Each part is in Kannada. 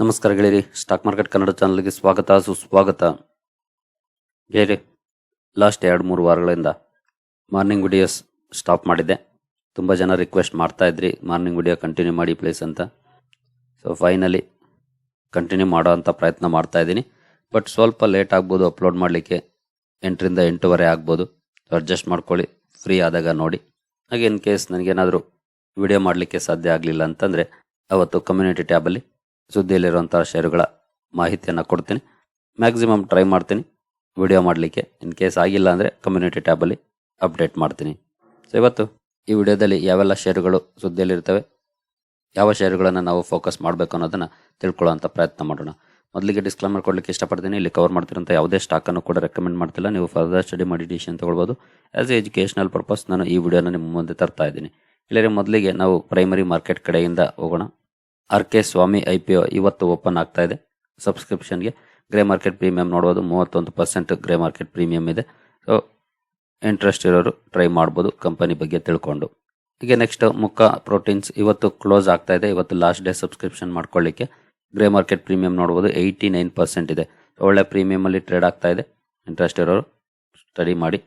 ನಮಸ್ಕಾರ ಗೆಳೆಯರಿ. ಸ್ಟಾಕ್ ಮಾರ್ಕೆಟ್ ಕನ್ನಡ ಚಾನಲ್ಗೆ ಸ್ವಾಗತ, ಸುಸ್ವಾಗತ. ಗೆಳೆಯರಿ ಲಾಸ್ಟ್ ಎರಡು, ಮೂರು ವಾರಗಳಿಂದ ಮಾರ್ನಿಂಗ್ ವಿಡಿಯೋಸ್ ಸ್ಟಾಪ್ ಮಾಡಿದ್ದೆ. ತುಂಬ ಜನ ರಿಕ್ವೆಸ್ಟ್ ಮಾಡ್ತಾ ಇದ್ರಿ. ಮಾರ್ನಿಂಗ್ ವಿಡಿಯೋ ಕಂಟಿನ್ಯೂ ಮಾಡಿ ಪ್ಲೀಸ್ ಅಂತ. ಸೊ ಫೈನಲಿ ಕಂಟಿನ್ಯೂ ಮಾಡೋ ಅಂಥ ಪ್ರಯತ್ನ ಮಾಡ್ತಾ ಇದ್ದೀನಿ. ಬಟ್ ಸ್ವಲ್ಪ ಲೇಟ್ ಆಗ್ಬೋದು ಅಪ್ಲೋಡ್ ಮಾಡಲಿಕ್ಕೆ ಎಂಟರಿಂದ ಎಂಟೂವರೆ ಆಗ್ಬೋದು. ಅಡ್ಜಸ್ಟ್ ಮಾಡ್ಕೊಳ್ಳಿ ಫ್ರೀ ಆದಾಗ ನೋಡಿ. ಹಾಗೆ ಇನ್ ಕೇಸ್ ನನಗೇನಾದರೂ ವಿಡಿಯೋ ಮಾಡಲಿಕ್ಕೆ ಸಾಧ್ಯ ಆಗಲಿಲ್ಲ ಅಂತಂದರೆ, ಅವತ್ತು ಕಮ್ಯುನಿಟಿ ಟ್ಯಾಬಲ್ಲಿ ಸುದ್ದಿಯಲ್ಲಿರುವಂಥ ಷೇರುಗಳ ಮಾಹಿತಿಯನ್ನು ಕೊಡ್ತೀನಿ. ಮ್ಯಾಕ್ಸಿಮಮ್ ಟ್ರೈ ಮಾಡ್ತೀನಿ. ವಿಡಿಯೋ ಮಾಡಲಿಕ್ಕೆ ಇನ್ ಕೇಸ್ ಆಗಿಲ್ಲ ಅಂದರೆ ಕಮ್ಯುನಿಟಿ ಟ್ಯಾಬಲ್ಲಿ ಅಪ್ಡೇಟ್ ಮಾಡ್ತೀನಿ. ಸೊ ಇವತ್ತು ಈ ವಿಡಿಯೋದಲ್ಲಿ ಯಾವೆಲ್ಲ ಷೇರುಗಳು ಸುದ್ದಿಯಲ್ಲಿರ್ತವೆ, ಯಾವ ಷೇರುಗಳನ್ನು ನಾವು ಫೋಕಸ್ ಮಾಡಬೇಕು ಅನ್ನೋದನ್ನು ತಿಳ್ಕೊಳ್ಳೋಂಥ ಪ್ರಯತ್ನ ಮಾಡೋಣ. ಮೊದಲಿಗೆ ಡಿಸ್ಕ್ಲೈಮರ್ ಕೊಡಲಿಕ್ಕೆ ಇಷ್ಟಪಡ್ತೀನಿ. ಇಲ್ಲಿ ಕವರ್ ಮಾಡ್ತಿರೋಂಥ ಯಾವುದೇ ಸ್ಟಾಕನ್ನು ಕೂಡ ರೆಕಮೆಂಡ್ ಮಾಡ್ತಿಲ್ಲ. ನೀವು ಫರ್ದರ್ ಸ್ಟಡಿ ಮಾಡಿ ಡಿಸಿಷನ್ ತಗೊಳ್ಬೋದು. ಆ್ಯಸ್ ಎ ಎಜುಕೇಷನಲ್ ಪರ್ಪಸ್ ನಾನು ಈ ವಿಡಿಯೋನ ನಿಮ್ಮ ಮುಂದೆ ತರ್ತಾ ಇದ್ದೀನಿ. ಇಲ್ಲರೆ ಮೊದಲಿಗೆ ನಾವು ಪ್ರೈಮರಿ ಮಾರ್ಕೆಟ್ ಕಡೆಯಿಂದ ಹೋಗೋಣ. R K Swamy I P O ಇವತ್ತು ಓಪನ್ ಆಗ್ತಾ ಇದೆ. ಸಬ್ಸ್ಕ್ರಿಪ್ಷನ್ಗೆ ಗ್ರೇ ಮಾರ್ಕೆಟ್ ಪ್ರೀಮಿಯಂ ನೋಡ್ಬೋದು. ಮೂವತ್ತೊಂದು ಪರ್ಸೆಂಟ್ ಗ್ರೇ ಮಾರ್ಕೆಟ್ ಪ್ರೀಮಿಯಂ ಇದೆ. ಸೊ ಇಂಟ್ರೆಸ್ಟ್ ಇರೋರು ಟ್ರೈ ಮಾಡ್ಬೋದು ಕಂಪನಿ ಬಗ್ಗೆ ತಿಳ್ಕೊಂಡು. ಈಗ ನೆಕ್ಸ್ಟ್ ಮುಖ ಪ್ರೋಟೀನ್ಸ್ ಇವತ್ತು ಕ್ಲೋಸ್ ಆಗ್ತಾ ಇದೆ. ಇವತ್ತು ಲಾಸ್ಟ್ ಡೇ ಸಬ್ಸ್ಕ್ರಿಪ್ಷನ್ ಮಾಡ್ಕೊಳ್ಳಿಕ್ಕೆ ಗ್ರೇ ಮಾರ್ಕೆಟ್ ಪ್ರೀಮಿಯಂ ನೋಡ್ಬೋದು. ಏಯ್ಟಿ ನೈನ್ ಪರ್ಸೆಂಟ್ ಇದೆ. ಒಳ್ಳೆ ಪ್ರೀಮಿಯಮಲ್ಲಿ ಟ್ರೇಡ್ ಆಗ್ತಾ ಇದೆ. ಇಂಟ್ರೆಸ್ಟ್ ಇರೋರು ಸ್ಟಡಿ ಮಾಡಿ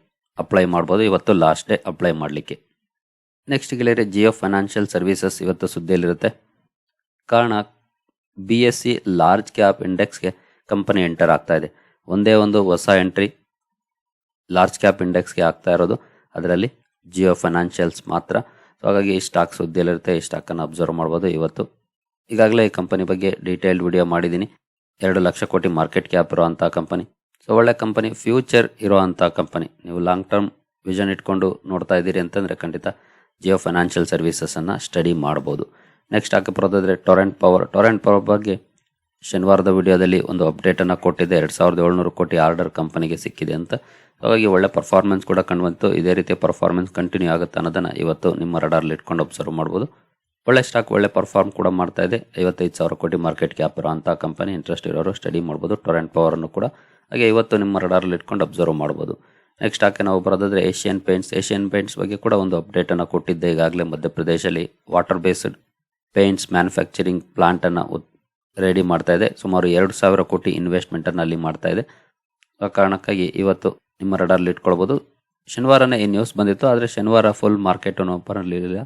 ಅಪ್ಲೈ ಮಾಡ್ಬೋದು. ಇವತ್ತು ಲಾಸ್ಟ್ ಡೇ ಅಪ್ಲೈ ಮಾಡಲಿಕ್ಕೆ. ನೆಕ್ಸ್ಟ್ ಗೆಳೆಯರೆ ಜಿಯೋ ಫೈನಾನ್ಷಿಯಲ್ ಸರ್ವಿಸಸ್ ಇವತ್ತು ಸುದ್ದಿಯಲ್ಲಿರುತ್ತೆ. ಕಾರಣ B S C large cap ಇಂಡೆಕ್ಸ್ಗೆ company enter ಆಗ್ತಾ ಇದೆ. ಒಂದೇ ಒಂದು ಹೊಸ ಎಂಟ್ರಿ ಲಾರ್ಜ್ ಕ್ಯಾಪ್ ಇಂಡೆಕ್ಸ್ಗೆ ಆಗ್ತಾ ಇರೋದು. ಅದರಲ್ಲಿ ಜಿಯೋ ಫೈನಾನ್ಷಿಯಲ್ಸ್ ಮಾತ್ರ. ಸೊ ಹಾಗಾಗಿ ಈ ಸ್ಟಾಕ್ ಸುದ್ದಿಯಲ್ಲಿರುತ್ತೆ ಈ ಸ್ಟಾಕನ್ನು ಅಬ್ಸರ್ವ್ ಮಾಡ್ಬೋದು ಇವತ್ತು. ಈಗಾಗಲೇ ಈ ಕಂಪನಿ ಬಗ್ಗೆ ಡೀಟೇಲ್ಡ್ ವಿಡಿಯೋ ಮಾಡಿದ್ದೀನಿ. ಎರಡು ಲಕ್ಷ ಕೋಟಿ ಮಾರ್ಕೆಟ್ ಕ್ಯಾಪ್ ಇರೋವಂಥ ಕಂಪನಿ ಸೊ ಒಳ್ಳೆ ಕಂಪನಿ ಫ್ಯೂಚರ್ ಇರೋವಂಥ ಕಂಪನಿ ನೀವು ಲಾಂಗ್ ಟರ್ಮ್ ವಿಷನ್ ಇಟ್ಕೊಂಡು ನೋಡ್ತಾ ಇದ್ದೀರಿ ಅಂತಂದರೆ ಖಂಡಿತ ಜಿಯೋ ಫೈನಾನ್ಷಿಯಲ್ ಸರ್ವೀಸಸನ್ನು ಸ್ಟಡಿ ಮಾಡ್ಬೋದು. ನೆಕ್ಸ್ಟ್ ಹಾಕಿ ಬರೋದಾದರೆ ಟೊರೆಂಟ್ ಪವರ್ ಟೊರೆಂಟ್ ಪವರ್ ಬಗ್ಗೆ ಶನಿವಾರದ ವಿಡಿಯೋದಲ್ಲಿ ಒಂದು ಅಪ್ಡೇಟನ್ನು ಕೊಟ್ಟಿದೆ. ಎರಡು ಸಾವಿರದ ಏಳ್ನೂರು ಕೋಟಿ ಆರ್ಡರ್ ಕಂಪನಿಗೆ ಸಿಕ್ಕಿದೆ ಅಂತ. ಹಾಗಾಗಿ ಒಳ್ಳೆ ಪರ್ಫಾರ್ಮೆನ್ಸ್ ಕೂಡ ಕಂಡುಬಂತು. ಇದೇ ರೀತಿಯ ಪರ್ಫಾರ್ಮೆನ್ಸ್ ಕಂಟಿನ್ಯೂ ಆಗುತ್ತೆ ಅನ್ನೋದನ್ನು ಇವತ್ತು ನಿಮ್ಮ ರಡಾರ್ಲಿ ಇಟ್ಕೊಂಡು ಅಬ್ಸರ್ವ್ ಮಾಡ್ಬೋದು. ಒಳ್ಳೆ ಸ್ಟಾಕ್ ಒಳ್ಳೆ ಪರ್ಫಾರ್ಮ್ ಕೂಡ ಮಾಡ್ತಾ ಇದೆ. ಐವತ್ತೈದು ಸಾವಿರ ಕೋಟಿ ಮಾರ್ಕೆಟ್ ಕ್ಯಾಪ್ ಇರೋ ಅಂಥ ಕಂಪನಿ ಇಂಟ್ರೆಸ್ಟ್ ಇರೋರು ಸ್ಟಡಿ ಮಾಡ್ಬೋದು. ಟೊರೆಂಟ್ ಪವರನ್ನು ಕೂಡ. ಹಾಗೆ ಇವತ್ತು ನಿಮ್ಮ ರಡಾರ್ಲಿ ಇಟ್ಕೊಂಡು ಅಬ್ಸರ್ವ್ ಮಾಡ್ಬೋದು. ನೆಕ್ಸ್ಟ್ ಹಾಕಿ ನಾವು ಬರೋದಾದರೆ ಏಷ್ಯನ್ ಪೇಂಟ್ಸ್ ಏಷ್ಯನ್ ಪೇಂಟ್ಸ್ ಬಗ್ಗೆ ಕೂಡ ಒಂದು ಅಪ್ಡೇಟನ್ನು ಕೊಟ್ಟಿದ್ದೆ ಈಗಾಗಲೇ ಮಧ್ಯಪ್ರದೇಶದಲ್ಲಿ. ವಾಟರ್ ಬೇಸ್ಡ್ ಪೇಂಟ್ಸ್ ಮ್ಯಾನುಫ್ಯಾಕ್ಚರಿಂಗ್ ಪ್ಲಾಂಟನ್ನು ರೆಡಿ ಮಾಡ್ತಾ ಇದೆ. ಸುಮಾರು ಎರಡು ಸಾವಿರ ಕೋಟಿ ಇನ್ವೆಸ್ಟ್ಮೆಂಟನ್ನಲ್ಲಿ ಮಾಡ್ತಾ ಇದೆ. ಆ ಕಾರಣಕ್ಕಾಗಿ ಇವತ್ತು ನಿಮ್ಮ ರಡಾರ್ಲಿ ಇಟ್ಕೊಳ್ಬೋದು. ಶನಿವಾರನೇ ಈ ನ್ಯೂಸ್ ಬಂದಿತ್ತು, ಆದರೆ ಶನಿವಾರ ಫುಲ್ ಮಾರ್ಕೆಟನ್ನು ಓಪನ್ ಇರಲಿಲ್ಲ.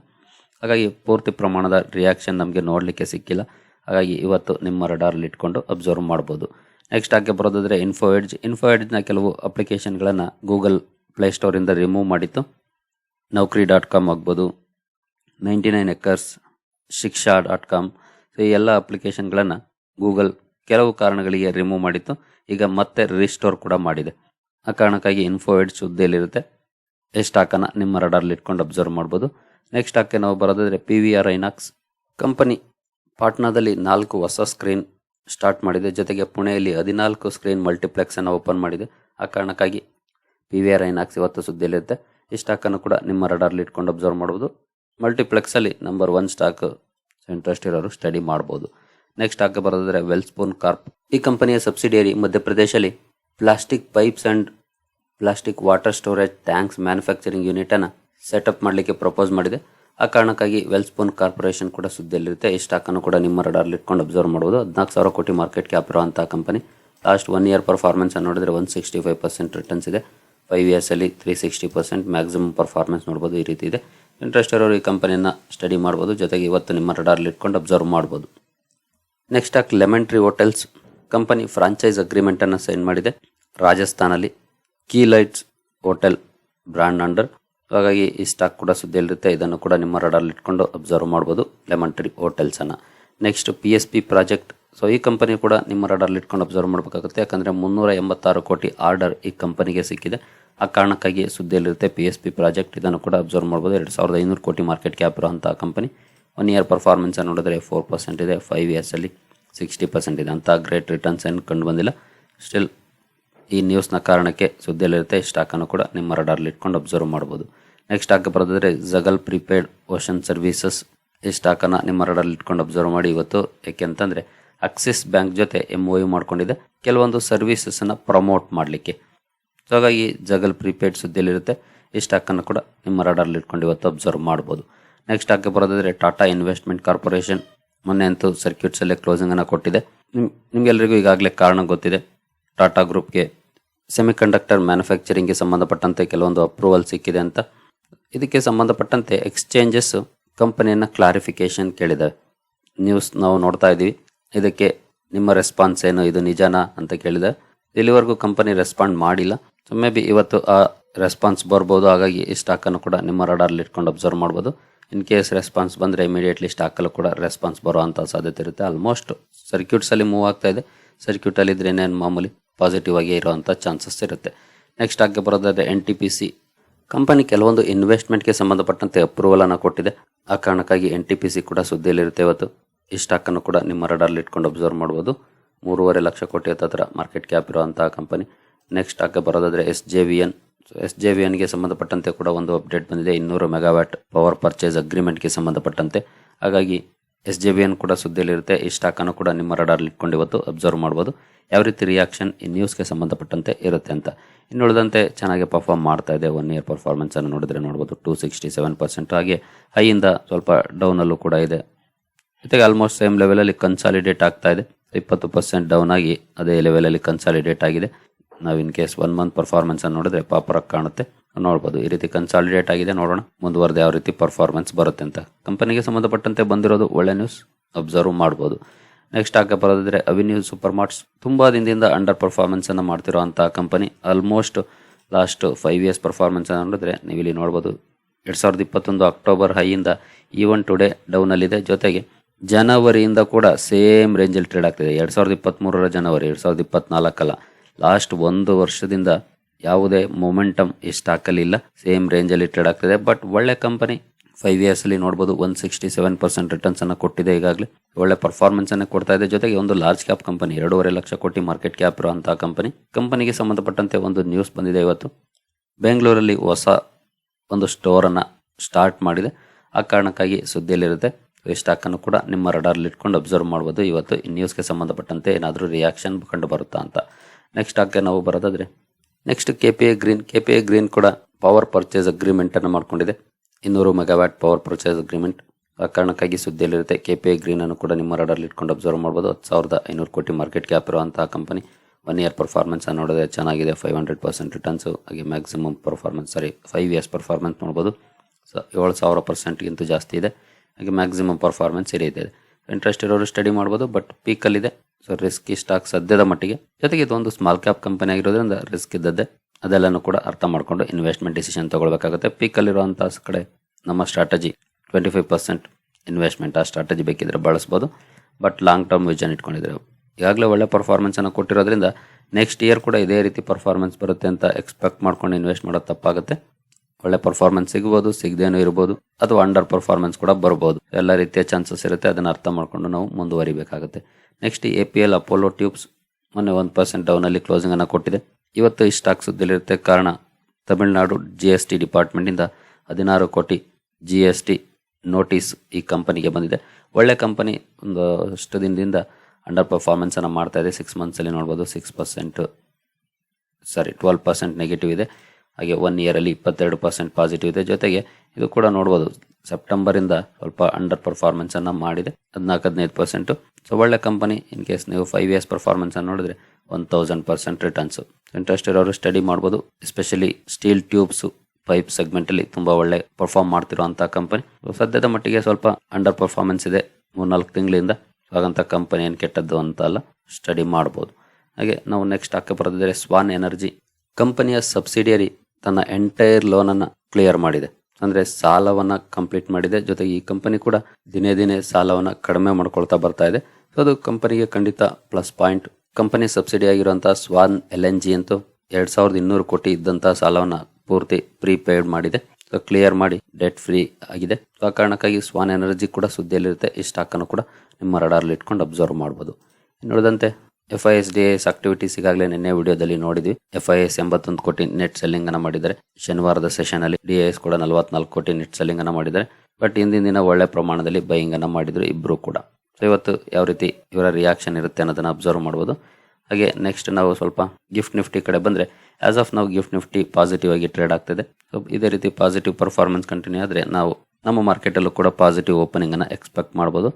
ಹಾಗಾಗಿ ಪೂರ್ತಿ ಪ್ರಮಾಣದ ರಿಯಾಕ್ಷನ್ ನಮಗೆ ನೋಡಲಿಕ್ಕೆ ಸಿಕ್ಕಿಲ್ಲ. ಹಾಗಾಗಿ ಇವತ್ತು ನಿಮ್ಮ ರಡಾರ್ಲಿ ಇಟ್ಕೊಂಡು ಅಬ್ಸರ್ವ್ ಮಾಡ್ಬೋದು. ನೆಕ್ಸ್ಟ್ ಹಾಗೆ ಬರೋದಾದರೆ ಇನ್ಫೋ ಎಡ್ಜ್ ಇನ್ಫೋ ಎಡ್ಜ್ನ ಕೆಲವು ಅಪ್ಲಿಕೇಶನ್ಗಳನ್ನು ಗೂಗಲ್ ಪ್ಲೇಸ್ಟೋರಿಂದ ರಿಮೂವ್ ಮಾಡಿತ್ತು. ನೌಕರಿ ಡಾಟ್ ಕಾಮ್ ಆಗ್ಬೋದು. Ninety nine acres Shiksha dot com. So ಈ ಎಲ್ಲ ಅಪ್ಲಿಕೇಶನ್ಗಳನ್ನು ಗೂಗಲ್ ಕೆಲವು ಕಾರಣಗಳಿಗೆ ರಿಮೂವ್ ಮಾಡಿತ್ತು. ಈಗ ಮತ್ತೆ ರಿಸ್ಟೋರ್ ಕೂಡ ಮಾಡಿದೆ. ಆ ಕಾರಣಕ್ಕಾಗಿ ಇನ್ಫೋ ಎಡ್ ಸುದ್ದಿಯಲ್ಲಿರುತ್ತೆ. ಈ ಸ್ಟಾಕನ್ನು ನಿಮ್ಮ ರಡಾರ್ಲಿ ಇಟ್ಕೊಂಡು ಅಬ್ಸರ್ವ್ ಮಾಡ್ಬೋದು. ನೆಕ್ಸ್ಟ್ ಸ್ಟಾಕ್ಗೆ ನಾವು ಬರೋದಾದರೆ P V R INOX company ಪಾಟ್ನಾದಲ್ಲಿ ನಾಲ್ಕು ಹೊಸ ಸ್ಕ್ರೀನ್ ಸ್ಟಾರ್ಟ್ ಮಾಡಿದೆ. ಜೊತೆಗೆ ಪುಣೆಯಲ್ಲಿ ಹದಿನಾಲ್ಕು ಸ್ಕ್ರೀನ್ ಮಲ್ಟಿಪ್ಲೆಕ್ಸನ್ನು ಓಪನ್ ಮಾಡಿದೆ. ಆ ಕಾರಣಕ್ಕಾಗಿ ಪಿ ವಿ ಆರ್ ಐನಾಕ್ಸ್ ಇವತ್ತು ಸುದ್ದಿಯಲ್ಲಿರುತ್ತೆ. ಈ ಸ್ಟಾಕನ್ನು ಕೂಡ ನಿಮ್ಮ ರಡಾರ್ಲಿ ಇಟ್ಕೊಂಡು ಅಬ್ಸರ್ವ್ ಮಾಡ್ಬೋದು. ಮಲ್ಟಿಪ್ಲೆಕ್ಸಲ್ಲಿ ನಂಬರ್ ಒನ್ ಸ್ಟಾಕ್ ಇಂಟ್ರೆಸ್ಟ್ ಇರೋರು ಸ್ಟಡಿ ಮಾಡ್ಬೋದು. ನೆಕ್ಸ್ಟ್ ಸ್ಟಾಕ್ ಬರೋದಾದ್ರೆ ವೆಲ್ಸ್ಪೂನ್ ಕಾರ್ಪ್. ಈ ಕಂಪನಿಯ subsidiary ಮಧ್ಯಪ್ರದೇಶಲ್ಲಿ plastic pipes and plastic water storage tanks manufacturing ಯೂನಿಟನ್ನು setup ಮಾಡಲಿಕ್ಕೆ ಪ್ರಪೋಸ್ ಮಾಡಿದೆ. ಆ ಕಾರಣಕ್ಕಾಗಿ ವೆಲ್ಸ್ಪೂನ್ ಕಾರ್ಪೊರೇಷನ್ ಕೂಡ ಸುದ್ದಿಯಲ್ಲಿರುತ್ತೆ. ಈ ಸ್ಟಾಕನ್ನು ಕೂಡ ನಿಮ್ಮ ರಡಾರ್ಲಿ ಇಟ್ಕೊಂಡು ಅಬ್ಸರ್ವ್ ಮಾಡ್ಬೋದು. ಹದಿನಾಲ್ಕು ಸಾವಿರ ಕೋಟಿ ಮಾರ್ಕೆಟ್ ಕ್ಯಾಪ್ ಇರುವಂಥ company. Last one year performance ನೋಡಿದ್ರೆ one sixty five percent returns ಇದೆ. Five ಇಯರ್ಸಲ್ಲಿ three sixty percent maximum performance ನೋಡ್ಬೋದು ಈ ರೀತಿ ಇದೆ. ಇಂಟ್ರೆಸ್ಟ್ ಇರೋರು ಈ ಕಂಪನಿಯನ್ನು ಸ್ಟಡಿ ಮಾಡ್ಬೋದು. ಜೊತೆಗೆ ಇವತ್ತು ನಿಮ್ಮ ರಡಾರ್ಲಿ ಇಟ್ಕೊಂಡು ಅಬ್ಸರ್ವ್ ಮಾಡ್ಬೋದು. ನೆಕ್ಸ್ಟ್ ಆಗಿ Lemon Tree Hotels company franchise ಅಗ್ರಿಮೆಂಟನ್ನು sign ಮಾಡಿದೆ. ರಾಜಸ್ಥಾನಲ್ಲಿ Key Lights hotel brand under ಹಾಗಾಗಿ ಈ ಸ್ಟಾಕ್ ಕೂಡ ಸುದ್ದಿಯಲ್ಲಿರುತ್ತೆ ಇದನ್ನು ಕೂಡ ನಿಮ್ಮ ರಡಾರ್ಲಿ ಇಟ್ಕೊಂಡು ಅಬ್ಸರ್ವ್ ಮಾಡ್ಬೋದು Lemon Tree ಹೋಟೆಲ್ಸನ್ನು next P S P project so ಈ ಕಂಪನಿ ಕೂಡ ನಿಮ್ಮ ರಡಾರ್ಲಿ ಇಟ್ಕೊಂಡು ಅಬ್ಸರ್ವ್ ಮಾಡಬೇಕಾಗುತ್ತೆ. ಯಾಕಂದರೆ ಮುನ್ನೂರ ಎಂಬತ್ತಾರು ಕೋಟಿ ಆರ್ಡರ್ ಈ ಕಂಪನಿಗೆ ಸಿಕ್ಕಿದೆ. ಆ ಕಾರಣಕ್ಕಾಗಿ ಸುದ್ದಿಯಲ್ಲಿರುತ್ತೆ ಪಿ ಎಸ್ ಪಿ ಪ್ರಾಜೆಕ್ಟ್ ಇದನ್ನು ಕೂಡ ಅಬ್ಸರ್ವ್ ಮಾಡ್ಬೋದು. ಎರಡು ಸಾವಿರದ ಐನೂರು ಕೋಟಿ ಮಾರ್ಕೆಟ್ ಕ್ಯಾಪ್ ಇರುವಂಥ ಕಂಪನಿ ಒನ್ ಇಯರ್ ಪರ್ಫಾರ್ಮೆನ್ಸ್ ನೋಡಿದ್ರೆ ಫೋರ್ ಪರ್ಸೆಂಟ್ ಇದೆ ಫೈವ್ ಇಯರ್ಸಲ್ಲಿ ಸಿಕ್ಸ್ಟಿ ಪರ್ಸೆಂಟ್ ಇದೆ. ಅಂತ ಗ್ರೇಟ್ ರಿಟರ್ನ್ಸ್ ಏನು ಕಂಡು ಬಂದಿಲ್ಲ. ಸ್ಟಿಲ್ ಈ ನ್ಯೂಸ್ನ ಕಾರಣಕ್ಕೆ ಸುದ್ದಿಯಲ್ಲಿರುತ್ತೆ ಸ್ಟಾಕನ್ನು ಕೂಡ ನಿಮ್ಮ ರಡಾರ್ಲಿ ಇಟ್ಕೊಂಡು ಅಬ್ಸರ್ವ್ ಮಾಡ್ಬೋದು. ನೆಕ್ಸ್ಟ್ ಸ್ಟಾಕ್ ಬರೋದಾದರೆ ಜಗಲ್ ಪ್ರಿಪೇಡ್ ಓಷನ್ ಸರ್ವೀಸಸ್ ಈ ಸ್ಟಾಕನ್ನು ನಿಮ್ಮ ರಡಾರ್ಲಿ ಇಟ್ಕೊಂಡು ಅಬ್ಸರ್ವ್ ಮಾಡಿ ಇವತ್ತು. ಯಾಕೆಂತಂದರೆ ಆಕ್ಸಿಸ್ ಬ್ಯಾಂಕ್ ಜೊತೆ ಎಂ ಒ ಯು ಮಾಡ್ಕೊಂಡಿದೆ. ಕೆಲವೊಂದು ಸರ್ವೀಸಸನ್ನು ಪ್ರಮೋಟ್ ಮಾಡಲಿಕ್ಕೆ. ಸೊ ಹಾಗಾಗಿ ಜಗಲ್ ಪ್ರಿಪೇಯ್ಡ್ ಸುದ್ದಿಯಲ್ಲಿರುತ್ತೆ. ಈ ಸ್ಟಾಕನ್ನು ಕೂಡ ನಿಮ್ಮ ರಾಡರ್ಲ್ಲಿ ಇಟ್ಕೊಂಡು ಇವತ್ತು ಅಬ್ಸರ್ವ್ ಮಾಡ್ಬೋದು. ನೆಕ್ಸ್ಟ್ ಸ್ಟಾಕ್ಗೆ ಬರೋದಾದರೆ ಟಾಟಾ ಇನ್ವೆಸ್ಟ್ಮೆಂಟ್ ಕಾರ್ಪೊರೇಷನ್ ಮೊನ್ನೆ ಅಂತೂ ಸರ್ಕ್ಯೂಟ್ಸಲ್ಲೇ ಕ್ಲೋಸಿಂಗನ್ನು ಕೊಟ್ಟಿದೆ. ನಿಮ್ ನಿಮಗೆಲ್ಲರಿಗೂ ಈಗಾಗಲೇ ಕಾರಣ ಗೊತ್ತಿದೆ. ಟಾಟಾ ಗ್ರೂಪ್ಗೆ ಸೆಮಿಕಂಡಕ್ಟರ್ ಮ್ಯಾನುಫ್ಯಾಕ್ಚರಿಂಗ್ಗೆ ಸಂಬಂಧಪಟ್ಟಂತೆ ಕೆಲವೊಂದು ಅಪ್ರೂವಲ್ ಸಿಕ್ಕಿದೆ ಅಂತ. ಇದಕ್ಕೆ ಸಂಬಂಧಪಟ್ಟಂತೆ ಎಕ್ಸ್ಚೇಂಜಸ್ ಕಂಪನಿಯನ್ನು ಕ್ಲಾರಿಫಿಕೇಷನ್ ಕೇಳಿದ್ದಾವೆ ನ್ಯೂಸ್ ನಾವು ನೋಡ್ತಾ ಇದ್ದೀವಿ. ಇದಕ್ಕೆ ನಿಮ್ಮ ರೆಸ್ಪಾನ್ಸ್ ಏನು, ಇದು ನಿಜನಾ ಅಂತ ಕೇಳಿದೆ ಇಲ್ಲಿವರೆಗೂ ಕಂಪನಿ ರೆಸ್ಪಾಂಡ್ ಮಾಡಿಲ್ಲ. ಸೊ ಮೇ ಬಿ ಇವತ್ತು ಆ ರೆಸ್ಪಾನ್ಸ್ ಬರ್ಬೋದು. ಹಾಗಾಗಿ ಈ ಸ್ಟಾಕನ್ನು ಕೂಡ ನಿಮ್ಮ ರಡಾರ್ಲಿ ಇಟ್ಕೊಂಡು ಅಬ್ಸರ್ವ್ ಮಾಡ್ಬೋದು. ಇನ್ ಕೇಸ್ ರೆಸ್ಪಾನ್ಸ್ ಬಂದರೆ ಇಮಿಡಿಯೇಟ್ಲಿ ಸ್ಟಾಕಲ್ಲೂ ಕೂಡ ರೆಸ್ಪಾನ್ಸ್ ಬರುವಂಥ ಸಾಧ್ಯತೆ ಇರುತ್ತೆ. ಆಲ್ಮೋಸ್ಟ್ ಸರ್ಕ್ಯೂಟ್ಸಲ್ಲಿ ಮೂವ್ ಆಗ್ತಾ ಇದೆ. ಸರ್ಕ್ಯೂಟಲ್ಲಿ ಇದ್ರೆ ಏನೇನು ಮಾಮೂಲಿ ಪಾಸಿಟಿವ್ ಆಗಿ ಇರುವಂಥ ಚಾನ್ಸಸ್ ಇರುತ್ತೆ. ನೆಕ್ಸ್ಟ್ ಆಗಿ ಬರೋದಾದರೆ N T P C company ಕೆಲವೊಂದು ಇನ್ವೆಸ್ಟ್ಮೆಂಟ್ಗೆ ಸಂಬಂಧಪಟ್ಟಂತೆ ಅಪ್ರೂವಲ್ ಅನ್ನು ಕೊಟ್ಟಿದೆ. ಆ ಕಾರಣಕ್ಕಾಗಿ ಎನ್ ಟಿ ಪಿ ಸಿ ಕೂಡ ಸುದ್ದಿಯಲ್ಲಿರುತ್ತೆ ಇವತ್ತು. ಈ ಸ್ಟಾಕನ್ನು ಕೂಡ ನಿಮ್ಮ ರಡಾರ್ಲಿ ಇಟ್ಕೊಂಡು ಅಬ್ಸರ್ವ್ ಮಾಡ್ಬೋದು. ಮೂರುವರೆ ಲಕ್ಷ ಕೋಟಿ ಹತ್ತಿರ ಮಾರ್ಕೆಟ್ ಕ್ಯಾಪ್ ಇರುವಂತಹ ಕಂಪನಿ ನೆಕ್ಸ್ಟ್ ಆಗ ಬರೋದಾದರೆ S J V N S J V ಎನ್ಗೆ ಸಂಬಂಧಪಟ್ಟಂತೆ ಕೂಡ ಒಂದು ಅಪ್ಡೇಟ್ ಬಂದಿದೆ. ಇನ್ನೂರು ಮೆಗಾವ್ಯಾಟ್ ಪವರ್ ಪರ್ಚೇಸ್ ಅಗ್ರಿಮೆಂಟ್ಗೆ ಸಂಬಂಧಪಟ್ಟಂತೆ. ಹಾಗಾಗಿ ಎಸ್ ಜೆ ವಿ ಎನ್ ಕೂಡ ಸುದ್ದಿಯಲ್ಲಿರುತ್ತೆ ಈ ಸ್ಟಾಕನ್ನು ಕೂಡ ನಿಮ್ಮ ರಡಾರ್ಲಿ ಇಟ್ಕೊಂಡು ಇವತ್ತು ಅಬ್ಸರ್ವ್ ಮಾಡ್ಬೋದು. ಯಾವ ರೀತಿ ರಿಯಾಕ್ಷನ್ ಈ ನ್ಯೂಸ್ಗೆ ಸಂಬಂಧಪಟ್ಟಂತೆ ಇರುತ್ತೆ ಅಂತ. ಇನ್ನು ಉಳಿದಂತೆ ಚೆನ್ನಾಗಿ ಪರ್ಫಾರ್ಮ್ ಮಾಡ್ತಾ ಇದೆ. ಒನ್ ಇಯರ್ ಪರ್ಫಾರ್ಮೆನ್ಸನ್ನು ನೋಡಿದ್ರೆ ನೋಡ್ಬೋದು. ಟೂ ಸಿಕ್ಸ್ಟಿ ಸೆವೆನ್ ಪರ್ಸೆಂಟ್ ಹಾಗೆ ಹೈಯಿಂದ ಸ್ವಲ್ಪ ಡೌನಲ್ಲೂ ಕೂಡ ಇದೆ. ಜೊತೆಗೆ ಆಲ್ಮೋಸ್ಟ್ ಸೇಮ್ ಲೆವೆಲಲ್ಲಿ ಕನ್ಸಾಲಿಡೇಟ್ ಆಗ್ತಾ ಇದೆ. ಇಪ್ಪತ್ತು ಪರ್ಸೆಂಟ್ ಡೌನ್ ಆಗಿ ಅದೇ ಲೆವೆಲಲ್ಲಿ ಕನ್ಸಾಲಿಡೇಟ್ ಆಗಿದೆ. ನಾವು in case one month performance ಅನ್ನು ನೋಡಿದ್ರೆ ಪಾಪರಾಗಿ ಕಾಣುತ್ತೆ. ನೋಡ್ಬೋದು, ಈ ರೀತಿ ಕನ್ಸಾಲಿಡೇಟ್ ಆಗಿದೆ, ನೋಡೋಣ, ಮುಂದುವರೆದ ಯಾವ ರೀತಿ ಪರ್ಫಾರ್ಮೆನ್ಸ್ ಬರುತ್ತೆ ಅಂತ. ಕಂಪನಿಗೆ ಸಂಬಂಧಪಟ್ಟಂತೆ ಬಂದಿರೋದು ಒಳ್ಳೆ ನ್ಯೂಸ್ ಅಬ್ಸರ್ವ್ ಮಾಡ್ಬೋದು. ನೆಕ್ಸ್ಟ್ ಆಗ ಬರೋದಿದ್ರೆ ಅವಿನ್ಯೂ ಸೂಪರ್ ಮಾರ್ಟ್ಸ್ ತುಂಬಾ ದಿನದಿಂದ ಅಂಡರ್ ಪರ್ಫಾರ್ಮೆನ್ಸ್ ಅನ್ನು ಮಾಡ್ತಿರುವಂತಹ company almost last five years performance ಅನ್ನು ನೋಡಿದ್ರೆ ನೀವು ಇಲ್ಲಿ ನೋಡ್ಬೋದು. ಎರಡು ಸಾವಿರದ ಇಪ್ಪತ್ತೊಂದು ಅಕ್ಟೋಬರ್ ಹೈಯಿಂದ ಈವನ್ ಟುಡೇ ಡೌನ್ ಅಲ್ಲಿದೆ. ಜೊತೆಗೆ ಜನವರಿಯಿಂದ ಕೂಡ ಸೇಮ್ ರೇಂಜಲ್ಲಿ ಟ್ರೇಡ್ ಆಗ್ತಿದೆ. ಎರಡು ಸಾವಿರದ ಇಪ್ಪತ್ತ್ಮೂರರ ಜನವರಿ ಎರಡು ಸಾವಿರದ ಇಪ್ಪತ್ನಾಲ್ಕಲ್ಲ. ಲಾಸ್ಟ್ ಒಂದು ವರ್ಷದಿಂದ ಯಾವುದೇ ಮೊಮೆಂಟಮ್ ಇಲ್ಲ ಸೇಮ್ ರೇಂಜಲ್ಲಿ ಟ್ರೇಡ್ ಆಗ್ತಿದೆ. ಬಟ್ ಒಳ್ಳೆ ಕಂಪನಿ ಫೈವ್ ಇಯರ್ಸ್ ಅಲ್ಲಿ ನೋಡಬಹುದು one sixty seven percent returns ಅನ್ನು ಕೊಟ್ಟಿದೆ ಈಗಾಗಲೇ. ಒಳ್ಳೆ ಪರ್ಫಾರ್ಮೆನ್ಸನ್ನು ಕೊಡ್ತಾ ಇದೆ. ಜೊತೆಗೆ ಒಂದು ಲಾರ್ಜ್ ಕ್ಯಾಪ್ ಕಂಪನಿ ಎರಡೂವರೆ ಲಕ್ಷ ಕೋಟಿ ಮಾರ್ಕೆಟ್ ಕ್ಯಾಪ್ ಇರುವಂತಹ ಕಂಪನಿ ಕಂಪನಿಗೆ ಸಂಬಂಧಪಟ್ಟಂತೆ ಒಂದು ನ್ಯೂಸ್ ಬಂದಿದೆ ಇವತ್ತು. ಬೆಂಗಳೂರಲ್ಲಿ ಹೊಸ ಒಂದು ಸ್ಟೋರ್ ಅನ್ನ ಸ್ಟಾರ್ಟ್ ಮಾಡಿದೆ. ಆ ಕಾರಣಕ್ಕಾಗಿ ಸುದ್ದಿಯಲ್ಲಿರುತ್ತೆ. ಈ ಸ್ಟಾಕ್ ಅನ್ನು ಕೂಡ ನಿಮ್ಮ ರಡಾರ್ಲಿ ಇಟ್ಕೊಂಡು ಅಬ್ಸರ್ವ್ ಮಾಡ್ಬೋದು. ಇವತ್ತು ಈ ನ್ಯೂಸ್ಗೆ ಸಂಬಂಧಪಟ್ಟಂತೆ ಏನಾದರೂ ರಿಯಾಕ್ಷನ್ ಕಂಡು ಬರುತ್ತಾ ಅಂತ. ನೆಕ್ಸ್ಟ್ ಸ್ಟಾಕ್ಗೆ ನಾವು ಬರೋದಾದರೆ next K P A green K P A green ಕೂಡ ಪವರ್ ಪರ್ಚೇಸ್ ಅಗ್ರಿಮೆಂಟನ್ನು ಮಾಡಿಕೊಂಡಿದೆ. ಇನ್ನೂರು ಮೆಗಾವ್ಯಾಟ್ ಪವರ್ ಪರ್ಚೇಸ್ ಅಗ್ರಿಮೆಂಟ್ ಆ ಕಾರಣಕ್ಕಾಗಿ ಸುದ್ದಿಯಲ್ಲಿರುತ್ತೆ ಕೆ ಪಿ ಎ ಗ್ರೀನ್ ಅನ್ನು ಕೂಡ ನಿಮ್ಮ ರಡಾರ್ಲಿ ಇಟ್ಕೊಂಡು ಅಬ್ಸರ್ವ್ ಮಾಡ್ಬೋದು. ಹತ್ತು ಸಾವಿರದ ಐನೂರು ಕೋಟಿ ಮಾರ್ಕೆಟ್ ಕ್ಯಾಪ್ ಇರುವಂತಹ ಕಂಪನಿ ಒನ್ ಇಯರ್ ಪರ್ಫಾರ್ಮೆನ್ಸ್ ನೋಡಿದ್ರೆ ಚೆನ್ನಾಗಿದೆ ಫೈವ್ ಹಂಡ್ರೆಡ್ ಪರ್ಸೆಂಟ್ ರಿಟರ್ನ್ಸು ಹಾಗೆ maximum performance sorry five years performance ನೋಡ್ಬೋದು. ಸೊ ಏಳು ಸಾವಿರ ಪರ್ಸೆಂಟ್ಗಿಂತ ಜಾಸ್ತಿ ಇದೆ. ಹಾಗೆ ಮ್ಯಾಕ್ಸಿಮಮ್ ಪರ್ಫಾರ್ಮೆನ್ಸ್ ಇದೆ. ಇಂಟ್ರೆಸ್ಟ್ ಇರೋರು ಸ್ಟಡಿ ಮಾಡ್ಬೋದು ಬಟ್ ಪೀಕಲ್ಲಿದೆ ಸೊ ರಿಸ್ಕಿ ಸ್ಟಾಕ್ ಸದ್ಯದ ಮಟ್ಟಿಗೆ. ಜೊತೆಗೆ ಇದೊಂದು ಸ್ಮಾಲ್ ಕ್ಯಾಪ್ ಕಂಪನಿ ಆಗಿರೋದ್ರಿಂದ ರಿಸ್ಕ್ ಇದ್ದದ್ದೇ. ಅದೆಲ್ಲನೂ ಕೂಡ ಅರ್ಥ ಮಾಡಿಕೊಂಡು ಇನ್ವೆಸ್ಟ್ಮೆಂಟ್ ಡಿಸಿಷನ್ ತೊಗೊಳ್ಬೇಕಾಗುತ್ತೆ. ಪೀಕಲ್ಲಿರುವಂಥ ಕಡೆ ನಮ್ಮ strategy twenty five percent investment ಆ ಸ್ಟ್ರಾಟಜಿ ಬೇಕಿದ್ರೆ ಬಳಸ್ಬೋದು. ಬಟ್ ಲಾಂಗ್ ಟರ್ಮ್ ವಿಷನ್ ಇಟ್ಕೊಂಡಿದ್ರೆ ಈಗಾಗಲೇ ಒಳ್ಳೆ ಪರ್ಫಾರ್ಮೆನ್ಸನ್ನು ಕೊಟ್ಟಿರೋದ್ರಿಂದ ನೆಕ್ಸ್ಟ್ ಇಯರ್ ಕೂಡ ಇದೇ ರೀತಿ ಪರ್ಫಾರ್ಮೆನ್ಸ್ ಬರುತ್ತೆ ಅಂತ ಎಕ್ಸ್ಪೆಕ್ಟ್ ಮಾಡ್ಕೊಂಡು ಇನ್ವೆಸ್ಟ್ ಮಾಡೋದು ತಪ್ಪಾಗುತ್ತೆ. ಒಳ್ಳೆ ಪರ್ಫಾರ್ಮೆನ್ಸ್ ಸಿಗ್ಬೋದು, ಸಿಗದೇನೂ ಇರ್ಬೋದು. ಅಥವಾ ಅಂಡರ್ ಪರ್ಫಾರ್ಮೆನ್ಸ್ ಕೂಡ ಬರ್ಬೋದು. ಎಲ್ಲ ರೀತಿಯ ಚಾನ್ಸಸ್ ಇರುತ್ತೆ. ಅದನ್ನು ಅರ್ಥ ಮಾಡ್ಕೊಂಡು ನಾವು ಮುಂದುವರಿಬೇಕಾಗುತ್ತೆ. Next A P L Apollo tubes ಮೊನ್ನೆ ಒಂದು ಪರ್ಸೆಂಟ್ ಡೌನಲ್ಲಿ ಕ್ಲೋಸಿಂಗನ್ನು ಕೊಟ್ಟಿದೆ. ಇವತ್ತು ಈ ಸ್ಟಾಕ್ ಸುದ್ದಿಲಿರುತ್ತೆ. ಕಾರಣ, ತಮಿಳುನಾಡು ಜಿ ಎಸ್ ಟಿ ಡಿಪಾರ್ಟ್ಮೆಂಟಿಂದ ಹದಿನಾರು ಕೋಟಿ ಜಿ ಎಸ್ ಟಿ ನೋಟಿಸ್ ಈ ಕಂಪನಿಗೆ ಬಂದಿದೆ. ಒಳ್ಳೆ ಕಂಪನಿ ಒಂದು ಅಷ್ಟು ದಿನದಿಂದ ಅಂಡರ್ ಪರ್ಫಾರ್ಮೆನ್ಸ್ ಅನ್ನು ಮಾಡ್ತಾ ಇದೆ. ಸಿಕ್ಸ್ ಮಂತ್ಸಲ್ಲಿ ನೋಡ್ಬೋದು six percent sorry twelve percent negative ಇದೆ. ಹಾಗೆ ಒನ್ ಇಯರಲ್ಲಿ ಇಪ್ಪತ್ತೆರಡು ಪರ್ಸೆಂಟ್ ಪಾಸಿಟಿವ್ ಇದೆ. ಜೊತೆಗೆ ಇದು ಕೂಡ ನೋಡ್ಬೋದು ಸೆಪ್ಟೆಂಬರ್ ಇಂದ ಸ್ವಲ್ಪ ಅಂಡರ್ ಪರ್ಫಾರ್ಮೆನ್ಸ್ ಅನ್ನ ಮಾಡಿದೆ, ಹದಿನಾಲ್ಕು, ಹದಿನೈದು ಪರ್ಸೆಂಟು ಸೊ ಒಳ್ಳೆ ಕಂಪನಿ ಇನ್ ಕೇಸ್ ನೀವು ಫೈವ್ ಇಯರ್ಸ್ ಪರ್ಫಾರ್ಮೆನ್ಸ್ ಅನ್ನು ನೋಡಿದ್ರೆ one thousand percent returns interest ಇರೋರು ಸ್ಟಡಿ ಮಾಡ್ಬೋದು especially steel tubes pipe segment ಅಲ್ಲಿ ತುಂಬಾ ಒಳ್ಳೆ ಪರ್ಫಾರ್ಮ್ ಮಾಡ್ತಿರುವಂತಹ ಕಂಪನಿ ಸದ್ಯದ ಮಟ್ಟಿಗೆ ಸ್ವಲ್ಪ ಅಂಡರ್ ಪರ್ಫಾರ್ಮೆನ್ಸ್ ಇದೆ, ಮೂರ್ನಾಲ್ಕು ತಿಂಗಳಿಂದ. ಹಾಗಂತ ಕಂಪನಿ ಏನು ಕೆಟ್ಟದ್ದು ಅಂತ ಅಲ್ಲ ಸ್ಟಡಿ ಮಾಡ್ಬೋದು. ಹಾಗೆ ನಾವು ನೆಕ್ಸ್ಟ್ ಬರೋದಿದ್ರೆ ಸ್ವಾನ್ ಎನರ್ಜಿ ಕಂಪನಿಯ ಸಬ್ಸಿಡಿಯರಿ ತನ್ನ ಎಂಟೈರ್ ಲೋನ್ ಅನ್ನ ಕ್ಲಿಯರ್ ಮಾಡಿದೆ. ಅಂದ್ರೆ ಸಾಲವನ್ನ ಕಂಪ್ಲೀಟ್ ಮಾಡಿದೆ. ಜೊತೆಗೆ ಈ ಕಂಪನಿ ಕೂಡ ದಿನೇ ದಿನೇ ಸಾಲವನ್ನ ಕಡಿಮೆ ಮಾಡ್ಕೊಳ್ತಾ ಬರ್ತಾ ಇದೆ. ಸೊ ಅದು ಕಂಪನಿಗೆ ಖಂಡಿತ ಪ್ಲಸ್ ಪಾಯಿಂಟ್ ಕಂಪನಿ ಸಬ್ಸಿಡಿ ಆಗಿರುವಂತಹ ಸ್ವಾನ್ ಎಲ್ ಎನ್ ಜಿ ಅಂತೂ ಎರಡ್ ಸಾವಿರದ ಇನ್ನೂರು ಕೋಟಿ ಇದ್ದಂತಹ ಸಾಲವನ್ನ ಪೂರ್ತಿ ಪ್ರೀಪೇಯ್ಡ್ ಮಾಡಿದೆ. ಸೊ ಕ್ಲಿಯರ್ ಮಾಡಿ ಡೆಟ್ ಫ್ರೀ ಆಗಿದೆ. ಸೊ ಆ ಕಾರಣಕ್ಕಾಗಿ ಸ್ವಾನ್ ಎನರ್ಜಿ ಕೂಡ ಸುದ್ದಿಯಲ್ಲಿರುತ್ತೆ. ಈ ಸ್ಟಾಕ್ ಅನ್ನು ಕೂಡ ನಿಮ್ಮ ರಡಾರ್ಲಿ ಇಟ್ಕೊಂಡು ಅಬ್ಸರ್ವ್ ಮಾಡಬಹುದು ಉಳಿದಂತೆ F I S D S activities ಈಗಾಗಲೇ ನಿನ್ನೆ ವಿಡಿಯೋದಲ್ಲಿ ನೋಡಿದ್ವಿ. ಎಫ್ ಐ ಎಸ್ ಎಂಬತ್ತೊಂದು ಕೋಟಿ ನೆಟ್ ಸೆಲ್ಲಿಂಗ್ ಅನ್ನು ಮಾಡಿದ್ದಾರೆ. ಶನಿವಾರದ ಸೆಷನ್ ಅಲ್ಲಿ ಡಿ ಎಸ್ ಕೂಡ ನಲವತ್ನಾಲ್ಕು ಕೋಟಿ ನೆಟ್ ಸೆಲ್ಲಿಂಗ್ ಅನ್ನ ಮಾಡಿದ್ದಾರೆ. ಬಟ್ ಇಂದಿನ ದಿನ ಒಳ್ಳೆ ಪ್ರಮಾಣದಲ್ಲಿ ಬೈಯಿಂಗ್ ಅನ್ನು ಮಾಡಿದ್ರು ಇಬ್ರು ಕೂಡ. ಸೊ ಇವತ್ತು ಯಾವ ರೀತಿ ಇವರ ರಿಯಾಕ್ಷನ್ ಇರುತ್ತೆ ಅನ್ನೋದನ್ನ ಅಬ್ಸರ್ವ್ ಮಾಡ್ಬೋದು. ಹಾಗೆ ನೆಕ್ಸ್ಟ್ ನಾವು ಸ್ವಲ್ಪ ಗಿಫ್ಟ್ ನಿಫ್ಟಿ ಕಡೆ ಬಂದ್ರೆ ಆಸ್ ಆಫ್ ನಾವು ಗಿಫ್ಟ್ ನಿಫ್ಟಿ ಪಾಸಿಟಿವ್ ಆಗಿ ಟ್ರೇಡ್ ಆಗ್ತಿದೆ. ಸೊ ಇದೇ ರೀತಿ ಪಾಸಿಟಿವ್ ಪರ್ಫಾರ್ಮೆನ್ಸ್ ಕಂಟಿನ್ಯೂ ಆದ್ರೆ ನಾವು ನಮ್ಮ ಮಾರ್ಕೆಟ್ ಅಲ್ಲೂ ಕೂಡ ಪಾಸಿಟಿವ್ ಓಪನಿಂಗ್ ಅನ್ನು ಎಕ್ಸ್ಪೆಕ್ಟ್ ಮಾಡ್ಬೋದು.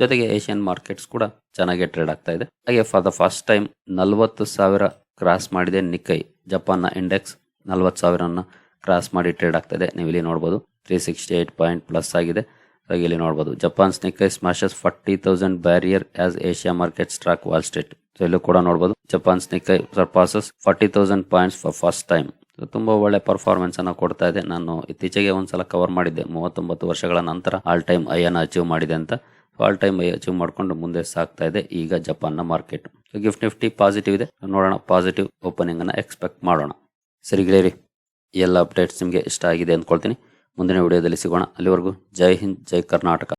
ಜೊತೆಗೆ ಏಷ್ಯನ್ ಮಾರ್ಕೆಟ್ಸ್ ಕೂಡ ಚೆನ್ನಾಗಿ ಟ್ರೇಡ್ ಆಗ್ತಾ ಇದೆ. ಹಾಗೆ ಫಾರ್ ದ ಫಸ್ಟ್ ಟೈಮ್ ನಲವತ್ತು ಸಾವಿರ ಕ್ರಾಸ್ ಮಾಡಿದೆ ನಿಕ್ಕೈ ಜಪಾನ್ನ ಇಂಡೆಕ್ಸ್ ನಲವತ್ತು ಸಾವಿರನ ಕ್ರಾಸ್ ಮಾಡಿ ಟ್ರೇಡ್ ಆಗ್ತಾ ಇದೆ. ನೀವು ಇಲ್ಲಿ ನೋಡ್ಬೋದು three sixty eight point plus ಆಗಿದೆ. ಹಾಗೆ ಇಲ್ಲಿ ನೋಡಬಹುದು Japan's Nikkei smashes forty thousand barrier as Asia market struck Wall Street so ಇಲ್ಲೂ ಕೂಡ ನೋಡಬಹುದು Japan's Nikkei surpasses forty thousand points for first time ತುಂಬಾ ಒಳ್ಳೆ ಪರ್ಫಾರ್ಮೆನ್ಸ್ ಅನ್ನ ಕೊಡ್ತಾ ಇದೆ. ನಾನು ಇತ್ತೀಚೆಗೆ ಒಂದ್ಸಲ ಕವರ್ ಮಾಡಿದ್ದೆ. ಮೂವತ್ತೊಂಬತ್ತು ವರ್ಷಗಳ ನಂತರ ಆಲ್ ಟೈಮ್ ಐ ಅನ್ನ ಅಚೀವ್ ಮಾಡಿದೆ ಅಂತ. ಆಲ್ ಟೈಮ್ ಐ ಅಚೀವ್ ಮಾಡ್ಕೊಂಡು ಮುಂದೆ ಸಾಗ್ತಾ ಇದೆ. ಈಗ ಜಪಾನ್ನ ಮಾರ್ಕೆಟ್ ಗಿಫ್ಟ್ ನಿಫ್ಟಿ ಪಾಸಿಟಿವ್ ಇದೆ. ನೋಡೋಣ. ಪಾಸಿಟಿವ್ ಓಪನಿಂಗ್ ಅನ್ನ ಎಕ್ಸ್ಪೆಕ್ಟ್ ಮಾಡೋಣ. ಸರಿ ಗೆಳೆಯರಿ ಈ ಎಲ್ಲ ಅಪ್ಡೇಟ್ಸ್ ನಿಮಗೆ ಇಷ್ಟ ಆಗಿದೆ ಅಂದ್ಕೊಳ್ತೀನಿ. ಮುಂದಿನ ವಿಡಿಯೋದಲ್ಲಿ ಸಿಗೋಣ. ಅಲ್ಲಿವರೆಗೂ ಜೈ ಹಿಂದ್, ಜೈ ಕರ್ನಾಟಕ.